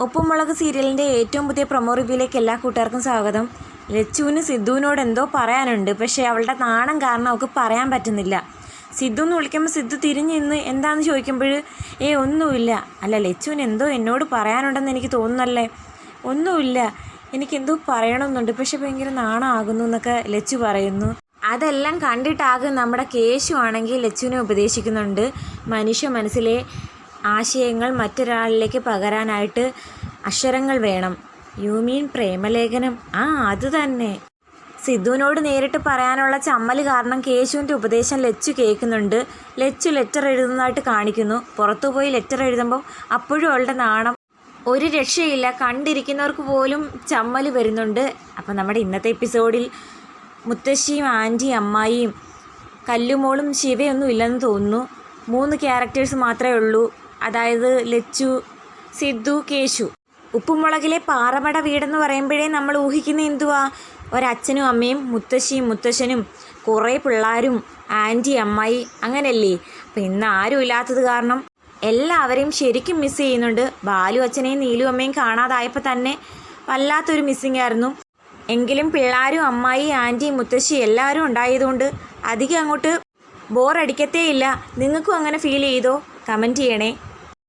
ഉപ്പുമുളക് സീരിയലിന്റെ ഏറ്റവും പുതിയ പ്രൊമോ റിവ്യൂയിലേക്ക് എല്ലാ കൂട്ടുകാർക്കും സ്വാഗതം. ലച്ചുവിന് സിദ്ധുവിനോട് എന്തോ പറയാനുണ്ട്. പക്ഷേ അവളുടെ നാണം കാരണം അവൾക്ക് പറയാൻ പറ്റുന്നില്ല. സിദ്ധു എന്ന് വിളിക്കുമ്പോൾ സിദ്ധു തിരിഞ്ഞ് ഇന്ന് എന്താണെന്ന് ചോദിക്കുമ്പോൾ ഏ ഒന്നുമില്ല. അല്ല ലച്ചുവിന് എന്തോ എന്നോട് പറയാനുണ്ടെന്ന് എനിക്ക് തോന്നുന്നല്ലേ? ഒന്നുമില്ല. എനിക്കെന്തോ പറയണമെന്നുണ്ട്. പക്ഷെ ഭയങ്കര നാണമാകുന്നു എന്നൊക്കെ ലച്ചു പറയുന്നു. അതെല്ലാം കണ്ടിട്ടാകും നമ്മുടെ കേശു ആണെങ്കിൽ ലച്ചുവിനെ ഉപദേശിക്കുന്നുണ്ട്. മനുഷ്യ മനസ്സിലെ ആശയങ്ങൾ മറ്റൊരാളിലേക്ക് പകരാനായിട്ട് അക്ഷരങ്ങൾ വേണം. യു മീൻ പ്രേമലേഖനം. ആ അത് തന്നെ. സിദ്ധുവിനോട് നേരിട്ട് പറയാനുള്ള ചമ്മൽ കാരണം കേശുവിന്റെ ഉപദേശം ലച്ചു കേൾക്കുന്നുണ്ട്. ലച്ചു ലെറ്റർ എഴുതുന്നതായിട്ട് കാണിക്കുന്നു. പുറത്തുപോയി ലെറ്റർ എഴുതുമ്പോൾ അപ്പോഴും അവളുടെ നാണം ഒരു രക്ഷയില്ല. കണ്ടിരിക്കുന്നവർക്ക് പോലും ചമ്മൽ വരുന്നുണ്ട്. അപ്പം നമ്മുടെ ഇന്നത്തെ എപ്പിസോഡിൽ മുത്തശ്ശിയും ആന്റിയും അമ്മായിയും കല്ലുമോളും ശിവയൊന്നും ഇല്ലെന്ന് തോന്നുന്നു. മൂന്ന് ക്യാരക്ടേഴ്സ് മാത്രമേ ഉള്ളൂ. അതായത് ലച്ചു സിദ്ധു കേശു. ഉപ്പുമുളകിലെ പാറമട വീടെന്ന് പറയുമ്പോഴേ നമ്മൾ ഊഹിക്കുന്ന എന്തുവാ? ഒരച്ഛനും അമ്മയും മുത്തശ്ശിയും മുത്തശ്ശനും കുറേ പിള്ളേരും ആന്റി അമ്മായി അങ്ങനെയല്ലേ അപ്പം ഇന്ന് ആരും ഇല്ലാത്തത് കാരണം എല്ലാവരെയും ശരിക്കും മിസ് ചെയ്യുന്നുണ്ട്. ബാലു അച്ഛനെയും നീലു അമ്മയും കാണാതായപ്പോൾ തന്നെ വല്ലാത്തൊരു മിസ്സിംഗ് ആയിരുന്നു. എങ്കിലും പിള്ളേരും അമ്മായി ആന്റി മുത്തശ്ശി എല്ലാവരും ഉണ്ടായതുകൊണ്ട് അധികം അങ്ങോട്ട് ബോറടിക്കത്തേ ഇല്ല നിങ്ങൾക്കും അങ്ങനെ ഫീൽ ചെയ്തോ? കമന്റ് ചെയ്യണേ.